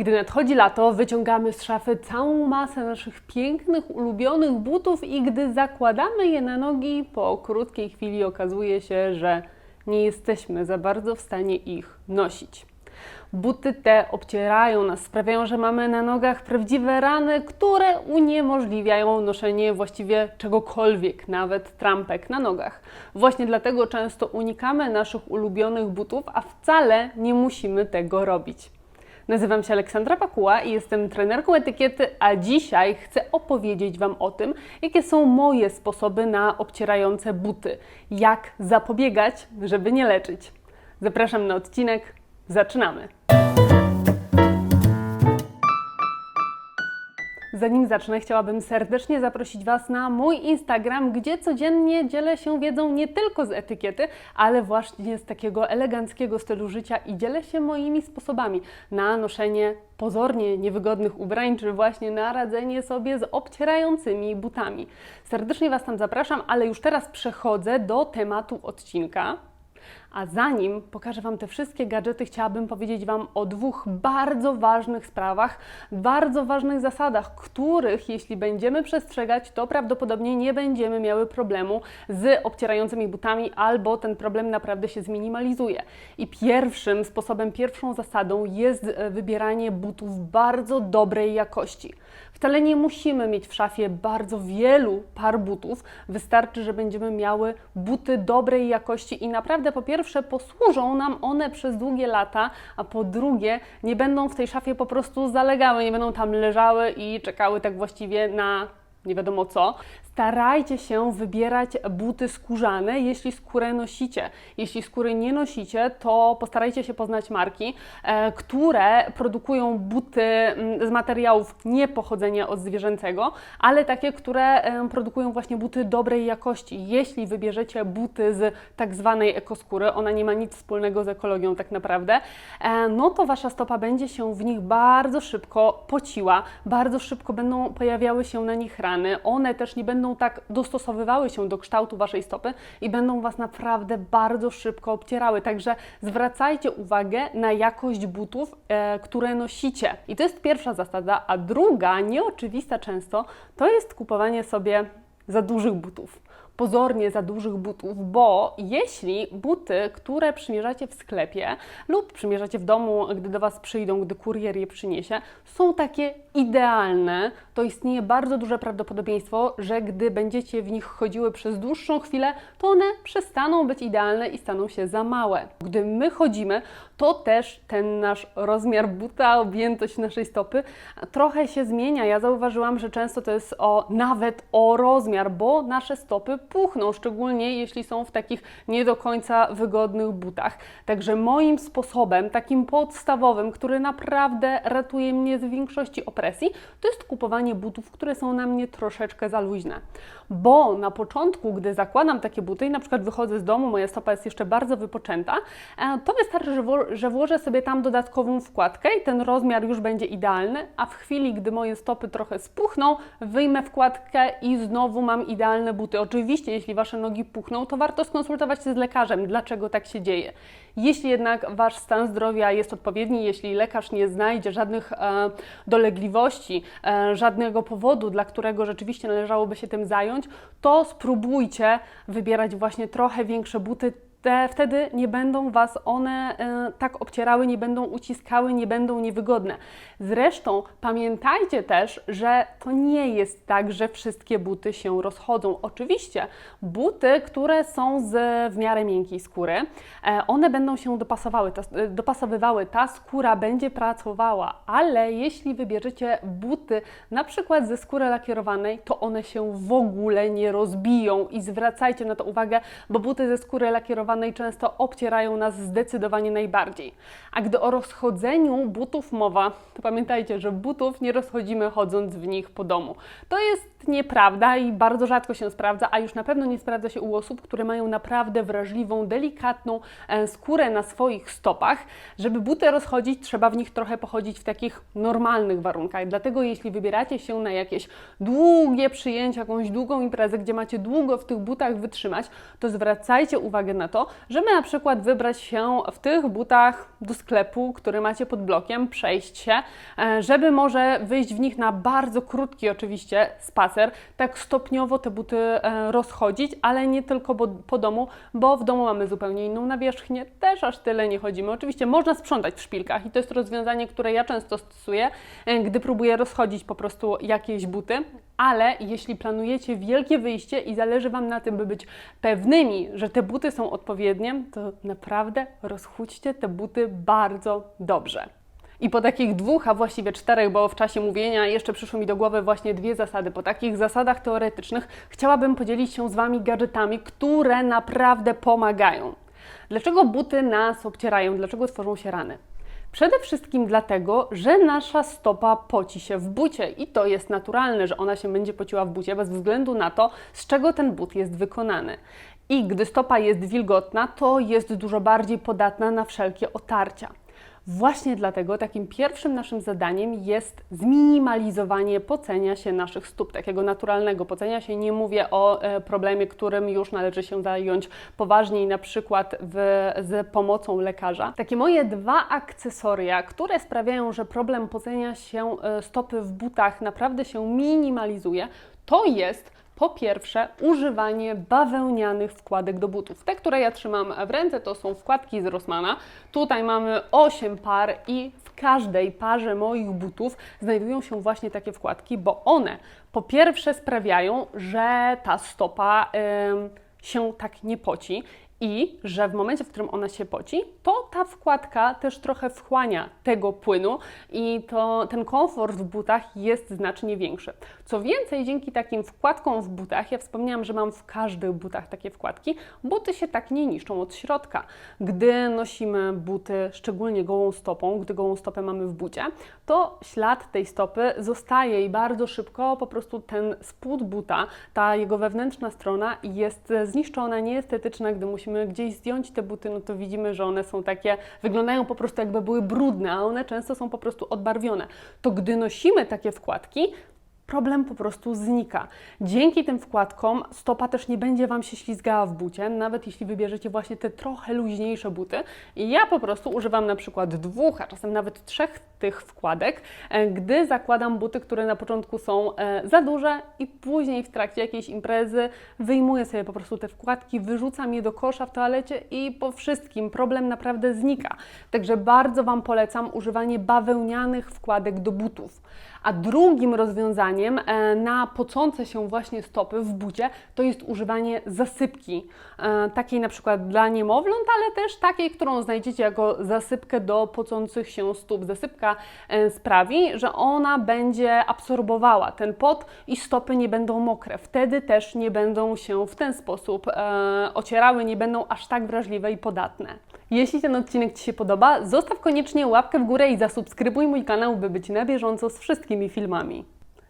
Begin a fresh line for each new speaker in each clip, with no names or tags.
Gdy nadchodzi lato, wyciągamy z szafy całą masę naszych pięknych, ulubionych butów i gdy zakładamy je na nogi, po krótkiej chwili okazuje się, że nie jesteśmy za bardzo w stanie ich nosić. Buty te obcierają nas, sprawiają, że mamy na nogach prawdziwe rany, które uniemożliwiają noszenie właściwie czegokolwiek, nawet trampek na nogach. Właśnie dlatego często unikamy naszych ulubionych butów, a wcale nie musimy tego robić. Nazywam się Aleksandra Pakuła i jestem trenerką etykiety, a dzisiaj chcę opowiedzieć Wam o tym, jakie są moje sposoby na obcierające buty, jak zapobiegać, żeby nie leczyć. Zapraszam na odcinek, zaczynamy! Zanim zacznę, chciałabym serdecznie zaprosić Was na mój Instagram, gdzie codziennie dzielę się wiedzą nie tylko z etykiety, ale właśnie z takiego eleganckiego stylu życia i dzielę się moimi sposobami na noszenie pozornie niewygodnych ubrań, czy właśnie na radzenie sobie z obcierającymi butami. Serdecznie Was tam zapraszam, ale już teraz przechodzę do tematu odcinka. A zanim pokażę Wam te wszystkie gadżety, chciałabym powiedzieć Wam o dwóch bardzo ważnych sprawach, bardzo ważnych zasadach, których jeśli będziemy przestrzegać, to prawdopodobnie nie będziemy miały problemu z obcierającymi butami, albo ten problem naprawdę się zminimalizuje. I pierwszym sposobem, pierwszą zasadą jest e, wybieranie butów bardzo dobrej jakości. Wcale nie musimy mieć w szafie bardzo wielu par butów. Wystarczy, że będziemy miały buty dobrej jakości i naprawdę po pierwsze posłużą nam one przez długie lata, a po drugie nie będą w tej szafie po prostu zalegały, nie będą tam leżały i czekały tak właściwie na nie wiadomo co. Starajcie się wybierać buty skórzane, jeśli skórę nosicie. Jeśli skóry nie nosicie, to postarajcie się poznać marki, e, które produkują buty mm, z materiałów nie pochodzenia od zwierzęcego, ale takie, które produkują właśnie buty dobrej jakości. Jeśli wybierzecie buty z tak zwanej ekoskóry, ona nie ma nic wspólnego z ekologią tak naprawdę, e, no to wasza stopa będzie się w nich bardzo szybko pociła, bardzo szybko będą pojawiały się na nich rany. One też nie będą tak dostosowywały się do kształtu waszej stopy i będą was naprawdę bardzo szybko obcierały. Także zwracajcie uwagę na jakość butów, e, które nosicie. I to jest pierwsza zasada, a druga, nieoczywista często, to jest kupowanie sobie za dużych butów pozornie za dużych butów, bo jeśli buty, które przymierzacie w sklepie lub przymierzacie w domu, gdy do Was przyjdą, gdy kurier je przyniesie, są takie idealne, to istnieje bardzo duże prawdopodobieństwo, że gdy będziecie w nich chodziły przez dłuższą chwilę, to one przestaną być idealne i staną się za małe. Gdy my chodzimy, to też ten nasz rozmiar buta, objętość naszej stopy trochę się zmienia. Ja zauważyłam, że często to jest o nawet o rozmiar, bo nasze stopy puchną, szczególnie jeśli są w takich nie do końca wygodnych butach. Także moim sposobem, takim podstawowym, który naprawdę ratuje mnie z większości opresji, to jest kupowanie butów, które są na mnie troszeczkę za luźne. Bo na początku, gdy zakładam takie buty i na przykład wychodzę z domu, moja stopa jest jeszcze bardzo wypoczęta, e, to wystarczy, że, włożę sobie tam dodatkową wkładkę i ten rozmiar już będzie idealny, a w chwili, gdy moje stopy trochę spuchną, wyjmę wkładkę i znowu mam idealne buty. Oczywiście, jeśli Wasze nogi puchną, to warto skonsultować się z lekarzem, dlaczego tak się dzieje. Jeśli jednak Wasz stan zdrowia jest odpowiedni, jeśli lekarz nie znajdzie żadnych e, dolegliwości, e, żadnego powodu, dla którego rzeczywiście należałoby się tym zająć, to spróbujcie wybierać właśnie trochę większe buty, te wtedy nie będą Was one e, tak obcierały, nie będą uciskały, nie będą niewygodne. Zresztą pamiętajcie też, że to nie jest tak, że wszystkie buty się rozchodzą. Oczywiście buty, które są z w miarę miękkiej skóry, e, one będą się dopasowały, ta, e, dopasowywały, ta skóra będzie pracowała, ale jeśli wybierzecie buty na przykład ze skóry lakierowanej, to one się w ogóle nie rozbiją i zwracajcie na to uwagę, bo buty ze skóry lakierowanej często obcierają nas zdecydowanie najbardziej. A gdy o rozchodzeniu butów mowa, to pamiętajcie, że butów nie rozchodzimy chodząc w nich po domu. To jest nieprawda i bardzo rzadko się sprawdza, a już na pewno nie sprawdza się u osób, które mają naprawdę wrażliwą, delikatną e, skórę na swoich stopach. Żeby buty rozchodzić, trzeba w nich trochę pochodzić w takich normalnych warunkach. Dlatego jeśli wybieracie się na jakieś długie przyjęcia, jakąś długą imprezę, gdzie macie długo w tych butach wytrzymać, to zwracajcie uwagę na to, to, żeby na przykład wybrać się w tych butach do sklepu, który macie pod blokiem, przejść się, e, żeby może wyjść w nich na bardzo krótki oczywiście spacer, tak stopniowo te buty e, rozchodzić, ale nie tylko po domu, bo w domu mamy zupełnie inną nawierzchnię, też aż tyle nie chodzimy. Oczywiście można sprzątać w szpilkach i to jest rozwiązanie, które ja często stosuję, e, gdy próbuję rozchodzić po prostu jakieś buty, ale jeśli planujecie wielkie wyjście i zależy Wam na tym, by być pewnymi, że te buty są odpowiednie, to naprawdę rozchódźcie te buty bardzo dobrze. I po takich dwóch, a właściwie czterech, bo w czasie mówienia jeszcze przyszły mi do głowy właśnie dwie zasady. Po takich zasadach teoretycznych chciałabym podzielić się z Wami gadżetami, które naprawdę pomagają. Dlaczego buty nas obcierają? Dlaczego tworzą się rany? Przede wszystkim dlatego, że nasza stopa poci się w bucie i to jest naturalne, że ona się będzie pociła w bucie bez względu na to, z czego ten but jest wykonany. I gdy stopa jest wilgotna, to jest dużo bardziej podatna na wszelkie otarcia. Właśnie dlatego takim pierwszym naszym zadaniem jest zminimalizowanie pocenia się naszych stóp, takiego naturalnego pocenia się. Nie mówię o e, problemie, którym już należy się zająć poważniej, na przykład w, z pomocą lekarza. Takie moje dwa akcesoria, które sprawiają, że problem pocenia się e, stopy w butach naprawdę się minimalizuje, to jest po pierwsze, używanie bawełnianych wkładek do butów. Te, które ja trzymam w ręce, to są wkładki z Rossmana. Tutaj mamy 8 par i w każdej parze moich butów znajdują się właśnie takie wkładki, bo one po pierwsze sprawiają, że ta stopa ym, się tak nie poci i że w momencie, w którym ona się poci, to ta wkładka też trochę wchłania tego płynu i to, ten komfort w butach jest znacznie większy. Co więcej, dzięki takim wkładkom w butach, ja wspomniałam, że mam w każdych butach takie wkładki, buty się tak nie niszczą od środka. Gdy nosimy buty, szczególnie gołą stopą, gdy gołą stopę mamy w bucie, to ślad tej stopy zostaje i bardzo szybko po prostu ten spód buta, ta jego wewnętrzna strona jest zniszczona, nieestetyczna, gdy musimy gdzieś zdjąć te buty, no to widzimy, że one są takie, wyglądają po prostu jakby były brudne, a one często są po prostu odbarwione. To gdy nosimy takie wkładki, problem po prostu znika. Dzięki tym wkładkom stopa też nie będzie Wam się ślizgała w bucie, nawet jeśli wybierzecie właśnie te trochę luźniejsze buty. I ja po prostu używam na przykład dwóch, a czasem nawet trzech tych wkładek, e, gdy zakładam buty, które na początku są e, za duże i później w trakcie jakiejś imprezy wyjmuję sobie po prostu te wkładki, wyrzucam je do kosza w toalecie i po wszystkim problem naprawdę znika. Także bardzo Wam polecam używanie bawełnianych wkładek do butów. A drugim rozwiązaniem e, na pocące się właśnie stopy w bucie to jest używanie zasypki. E, takiej na przykład dla niemowląt, ale też takiej, którą znajdziecie jako zasypkę do pocących się stóp. Zasypka e, sprawi, że ona będzie absorbowała ten pot i stopy nie będą mokre. Wtedy też nie będą się w ten sposób ocierały, nie będą aż tak wrażliwe i podatne. Jeśli ten odcinek Ci się podoba, zostaw koniecznie łapkę w górę i zasubskrybuj mój kanał, by być na bieżąco z wszystkimi filmami.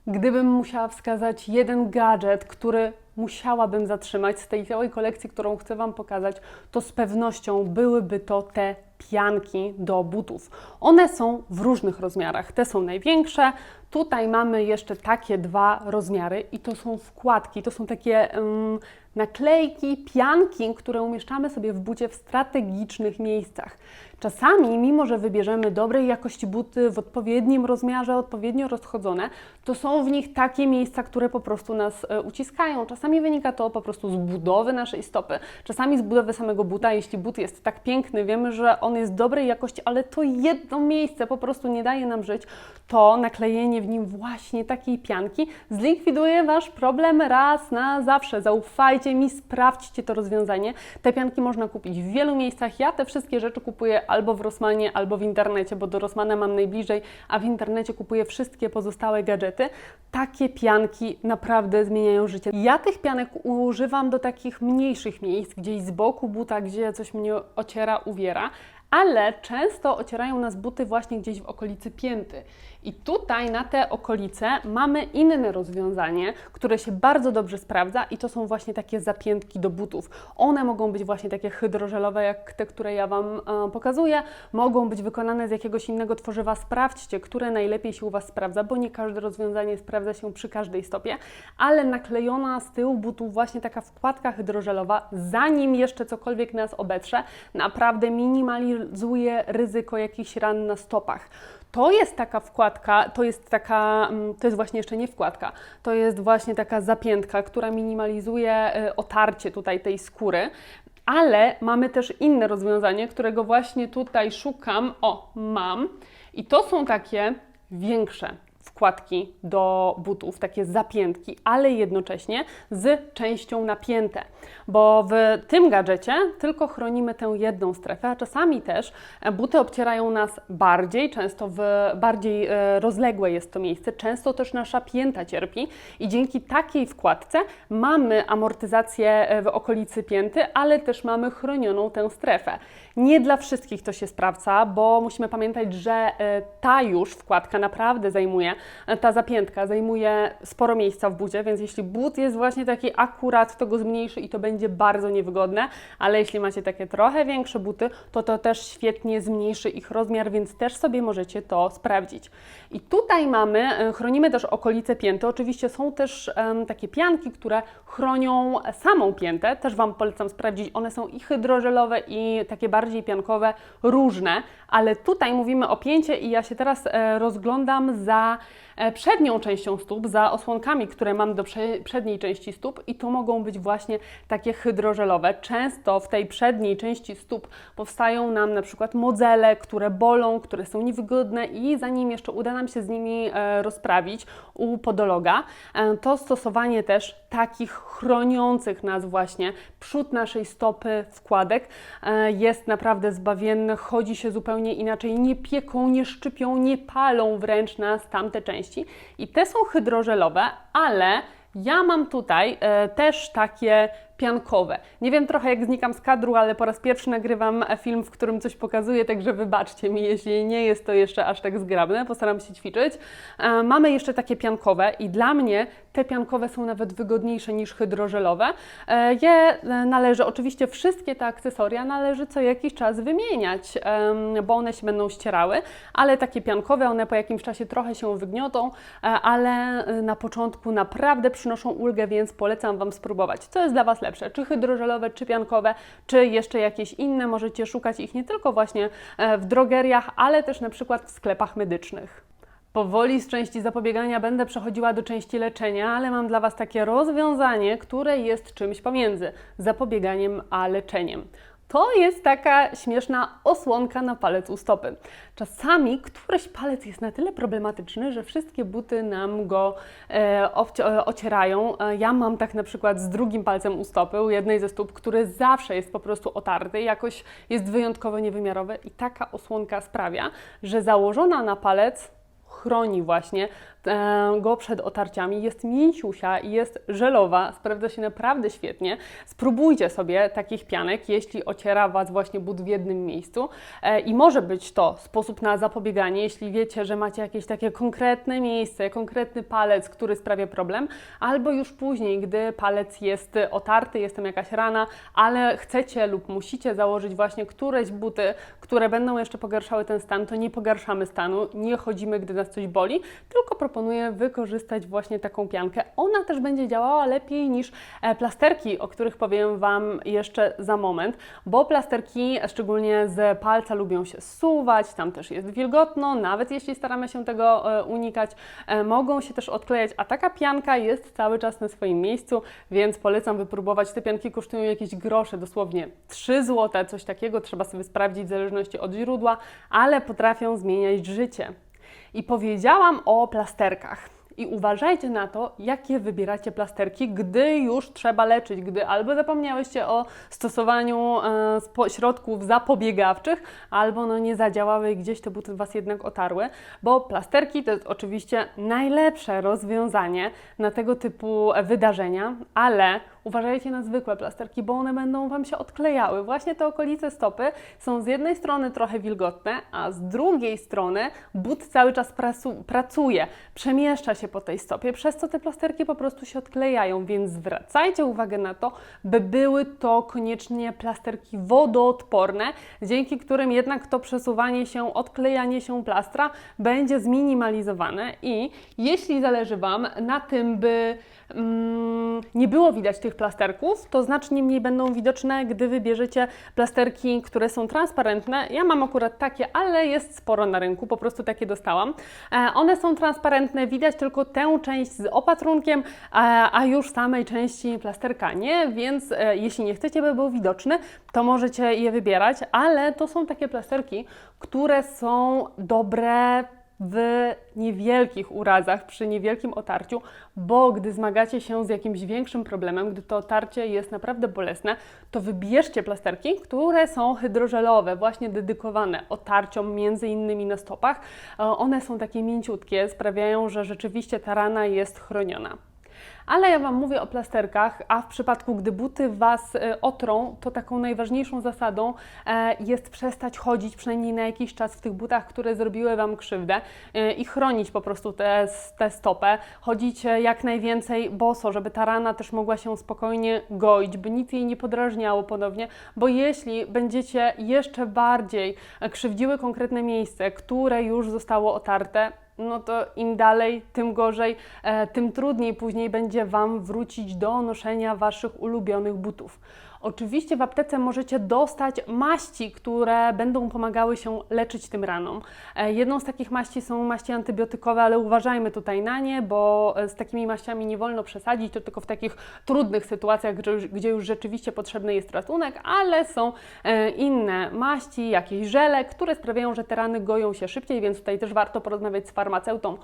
Gdybym musiała wskazać jeden gadżet, który musiałabym zatrzymać z tej całej kolekcji, którą chcę Wam pokazać, to z pewnością byłyby to te pianki do butów. One są w różnych rozmiarach. Te są największe. Tutaj mamy jeszcze takie dwa rozmiary i to są wkładki, to są takie um, naklejki, pianki, które umieszczamy sobie w bucie w strategicznych miejscach. Czasami, mimo że wybierzemy dobrej jakości buty w odpowiednim rozmiarze, odpowiednio rozchodzone, to są w nich takie miejsca, które po prostu nas e, uciskają. Czasami wynika to po prostu z budowy naszej stopy, czasami z budowy samego buta. Jeśli but jest tak piękny, wiemy, że on jest dobrej jakości, ale to jedno miejsce po prostu nie daje nam żyć, to naklejenie w nim właśnie takiej pianki zlikwiduje Wasz problem raz na zawsze. Zaufajcie mi, sprawdźcie to rozwiązanie. Te pianki można kupić w wielu miejscach. Ja te wszystkie rzeczy kupuję albo w Rossmanie, albo w internecie, bo do Rossmana mam najbliżej, a w internecie kupuję wszystkie pozostałe gadżety. Takie pianki naprawdę zmieniają życie. Ja tych pianek używam do takich mniejszych miejsc, gdzieś z boku buta, gdzie coś mnie ociera, uwiera, ale często ocierają nas buty właśnie gdzieś w okolicy pięty. I tutaj na te okolice mamy inne rozwiązanie, które się bardzo dobrze sprawdza i to są właśnie takie zapiętki do butów. One mogą być właśnie takie hydrożelowe, jak te, które ja Wam e, pokazuję, mogą być wykonane z jakiegoś innego tworzywa. Sprawdźcie, które najlepiej się u Was sprawdza, bo nie każde rozwiązanie sprawdza się przy każdej stopie, ale naklejona z tyłu butów właśnie taka wkładka hydrożelowa, zanim jeszcze cokolwiek nas obetrze, naprawdę minimalizuje ryzyko jakichś ran na stopach. To jest taka wkładka, to jest taka, mm, to jest właśnie jeszcze nie wkładka, to jest właśnie taka zapiętka, która minimalizuje y, otarcie tutaj tej skóry. Ale mamy też inne rozwiązanie, którego właśnie tutaj szukam. O, mam. I to są takie większe wkładki do butów, takie zapiętki, ale jednocześnie z częścią napięte, bo w tym gadżecie tylko chronimy tę jedną strefę, a czasami też e, buty obcierają nas bardziej, często w bardziej e, rozległe jest to miejsce, często też nasza pięta cierpi i dzięki takiej wkładce mamy amortyzację e, w okolicy pięty, ale też mamy chronioną tę strefę. Nie dla wszystkich to się sprawdza, bo musimy pamiętać, że ta już wkładka naprawdę zajmuje ta zapiętka zajmuje sporo miejsca w bucie, więc jeśli but jest właśnie taki akurat, to go zmniejszy i to będzie bardzo niewygodne, ale jeśli macie takie trochę większe buty, to to też świetnie zmniejszy ich rozmiar, więc też sobie możecie to sprawdzić. I tutaj mamy, e, chronimy też okolice pięty. Oczywiście są też um, takie pianki, które chronią samą piętę. Też Wam polecam sprawdzić. One są i hydrożelowe, i takie bardziej piankowe, różne, ale tutaj mówimy o pięcie i ja się teraz e, rozglądam za przednią częścią stóp, za osłonkami, które mam do przedniej części stóp i to mogą być właśnie takie hydrożelowe. Często w tej przedniej części stóp powstają nam na przykład modzele, które bolą, które są niewygodne i zanim jeszcze uda nam się z nimi e, rozprawić u podologa, e, to stosowanie też takich chroniących nas właśnie. Przód naszej stopy wkładek jest naprawdę zbawienny, chodzi się zupełnie inaczej, nie pieką, nie szczypią, nie palą wręcz nas tamte części części. I te są hydrożelowe, ale ja mam tutaj e, też takie piankowe. Nie wiem trochę jak znikam z kadru, ale po raz pierwszy nagrywam film, w którym coś pokazuję, także wybaczcie mi, jeśli nie jest to jeszcze aż tak zgrabne, postaram się ćwiczyć. E, mamy jeszcze takie piankowe i dla mnie te piankowe są nawet wygodniejsze niż hydrożelowe. E, je e, należy, oczywiście wszystkie te akcesoria należy co jakiś czas wymieniać, bo one się będą ścierały, ale takie piankowe, one po jakimś czasie trochę się wygniotą, ale na początku naprawdę przynoszą ulgę, więc polecam Wam spróbować. Co jest dla Was lepsze? Czy hydrożelowe, czy piankowe, czy jeszcze jakieś inne? Możecie szukać ich nie tylko właśnie w drogeriach, ale też na przykład w sklepach medycznych. Powoli z części zapobiegania będę przechodziła do części leczenia, ale mam dla Was takie rozwiązanie, które jest czymś pomiędzy zapobieganiem a leczeniem. To jest taka śmieszna osłonka na palec u stopy. Czasami któryś palec jest na tyle problematyczny, że wszystkie buty nam go e, e, ocierają. E, ja mam tak na przykład z drugim palcem u stopy, u jednej ze stóp, który zawsze jest po prostu otarty, jakoś jest wyjątkowo niewymiarowy i taka osłonka sprawia, że założona na palec chroni właśnie e, go przed otarciami. Jest mięciusia i jest żelowa, sprawdza się naprawdę świetnie. Spróbujcie sobie takich pianek, jeśli ociera Was właśnie but w jednym miejscu e, i może być to sposób na zapobieganie, jeśli wiecie, że macie jakieś takie konkretne miejsce, konkretny palec, który sprawia problem, albo już później, gdy palec jest otarty, jest tam jakaś rana, ale chcecie lub musicie założyć właśnie któreś buty, które będą jeszcze pogarszały ten stan, to nie pogarszamy stanu, nie chodzimy, gdy nas coś boli, tylko proponuję wykorzystać właśnie taką piankę. Ona też będzie działała lepiej niż e, plasterki, o których powiem Wam jeszcze za moment, bo plasterki, szczególnie z palca, lubią się zsuwać, tam też jest wilgotno, nawet jeśli staramy się tego e, unikać, e, mogą się też odklejać, a taka pianka jest cały czas na swoim miejscu, więc polecam wypróbować. Te pianki kosztują jakieś grosze, dosłownie 3 zł, coś takiego, trzeba sobie sprawdzić w zależności od źródła, ale potrafią zmieniać życie i powiedziałam o plasterkach. I uważajcie na to, jakie wybieracie plasterki, gdy już trzeba leczyć, gdy albo zapomniałyście o stosowaniu e, środków zapobiegawczych, albo no nie zadziałały i gdzieś te buty Was jednak otarły, bo plasterki to jest oczywiście najlepsze rozwiązanie na tego typu wydarzenia, ale uważajcie na zwykłe plasterki, bo one będą Wam się odklejały. Właśnie te okolice stopy są z jednej strony trochę wilgotne, a z drugiej strony but cały czas pracuje, przemieszcza się po tej stopie, przez co te plasterki po prostu się odklejają, więc zwracajcie uwagę na to, by były to koniecznie plasterki wodoodporne, dzięki którym jednak to przesuwanie się, odklejanie się plastra będzie zminimalizowane i jeśli zależy Wam na tym, by mm, nie było widać tych plasterków, to znacznie mniej będą widoczne, gdy wybierzecie plasterki, które są transparentne. Ja mam akurat takie, ale jest sporo na rynku, po prostu takie dostałam. E, one są transparentne, widać tylko tę część z opatrunkiem, a, a już samej części plasterka nie, więc e, jeśli nie chcecie, by był widoczny, to możecie je wybierać, ale to są takie plasterki, które są dobre w niewielkich urazach, przy niewielkim otarciu, bo gdy zmagacie się z jakimś większym problemem, gdy to otarcie jest naprawdę bolesne, to wybierzcie plasterki, które są hydrożelowe, właśnie dedykowane otarciom, między innymi na stopach. E, One są takie mięciutkie, sprawiają, że rzeczywiście ta rana jest chroniona. Ale ja Wam mówię o plasterkach, a w przypadku, gdy buty Was e, otrą, to taką najważniejszą zasadą e, jest przestać chodzić przynajmniej na jakiś czas w tych butach, które zrobiły Wam krzywdę e, i chronić po prostu tę te stopę. Chodzić jak najwięcej boso, żeby ta rana też mogła się spokojnie goić, by nic jej nie podrażniało ponownie, bo jeśli będziecie jeszcze bardziej krzywdziły konkretne miejsce, które już zostało otarte, no to im dalej, tym gorzej, e, tym trudniej później będzie Wam wrócić do noszenia Waszych ulubionych butów. Oczywiście w aptece możecie dostać maści, które będą pomagały się leczyć tym ranom. E, Jedną z takich maści są maści antybiotykowe, ale uważajmy tutaj na nie, bo e, z takimi maściami nie wolno przesadzić, to tylko w takich trudnych sytuacjach, gdzie już, rzeczywiście potrzebny jest ratunek, ale są e, inne maści, jakieś żele, które sprawiają, że te rany goją się szybciej, więc tutaj też warto porozmawiać z farmaceutą,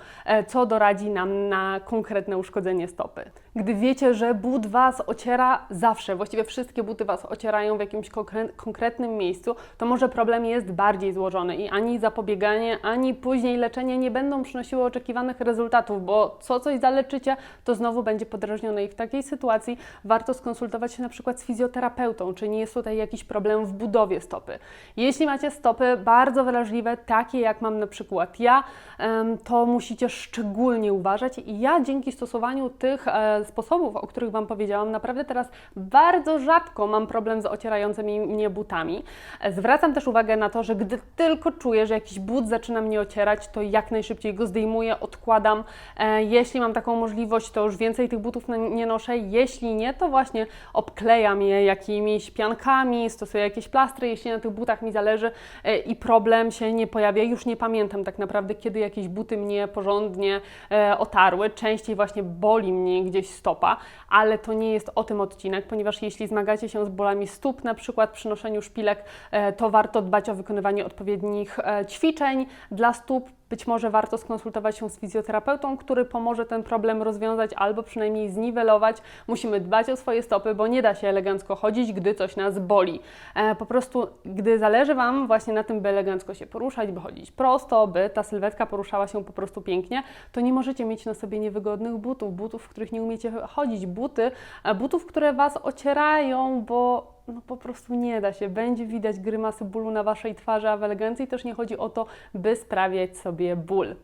co doradzi nam na konkretne uszkodzenie stopy. Gdy wiecie, że but Was ociera zawsze, właściwie wszystkie buty Was ocierają w jakimś konkre- konkretnym miejscu, to może problem jest bardziej złożony i ani zapobieganie, ani później leczenie nie będą przynosiły oczekiwanych rezultatów, bo co coś zaleczycie, to znowu będzie podrażnione i w takiej sytuacji warto skonsultować się na przykład z fizjoterapeutą, czy nie jest tutaj jakiś problem w budowie stopy. Jeśli macie stopy bardzo wrażliwe, takie jak mam na przykład ja, to musicie szczególnie uważać i ja dzięki stosowaniu tych e, sposobów, o których Wam powiedziałam, naprawdę teraz bardzo rzadko mam problem z ocierającymi mnie butami. Zwracam też uwagę na to, że gdy tylko czuję, że jakiś but zaczyna mnie ocierać, to jak najszybciej go zdejmuję, odkładam. E, Jeśli mam taką możliwość, to już więcej tych butów nie noszę. Jeśli nie, to właśnie obklejam je jakimiś piankami, stosuję jakieś plastry, jeśli na tych butach mi zależy e, i problem się nie pojawia. Już nie pamiętam tak naprawdę, kiedy jakieś buty mnie porządnie e, otarły. Częściej właśnie boli mnie gdzieś stopa, ale to nie jest o tym odcinek, ponieważ jeśli zmagacie się z bólami stóp, na przykład przy noszeniu szpilek, e, to warto dbać o wykonywanie odpowiednich e, ćwiczeń dla stóp. Być może warto skonsultować się z fizjoterapeutą, który pomoże ten problem rozwiązać albo przynajmniej zniwelować. Musimy dbać o swoje stopy, bo nie da się elegancko chodzić, gdy coś nas boli. E, po prostu, gdy zależy Wam właśnie na tym, by elegancko się poruszać, by chodzić prosto, by ta sylwetka poruszała się po prostu pięknie, to nie możecie mieć na sobie niewygodnych butów, butów, w których nie umiecie chodzić, buty, e, butów, które Was ocierają, bo no po prostu nie da się. Będzie widać grymasy bólu na Waszej twarzy, a w elegancji też nie chodzi o to, by sprawiać sobie ból.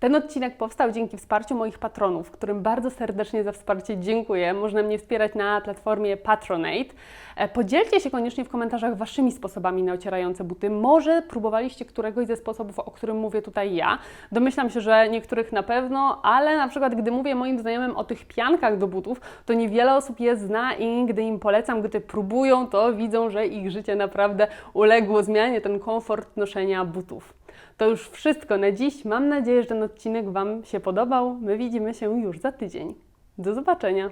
Ten odcinek powstał dzięki wsparciu moich patronów, którym bardzo serdecznie za wsparcie dziękuję. Można mnie wspierać na platformie Patronate. E, Podzielcie się koniecznie w komentarzach Waszymi sposobami na ocierające buty. Może próbowaliście któregoś ze sposobów, o którym mówię tutaj ja. Domyślam się, że niektórych na pewno, ale na przykład gdy mówię moim znajomym o tych piankach do butów, to niewiele osób je zna i gdy im polecam, gdy próbują, to widzą, że ich życie naprawdę uległo zmianie, ten komfort noszenia butów. To już wszystko na dziś. Mam nadzieję, że ten odcinek Wam się podobał. My widzimy się już za tydzień. Do zobaczenia.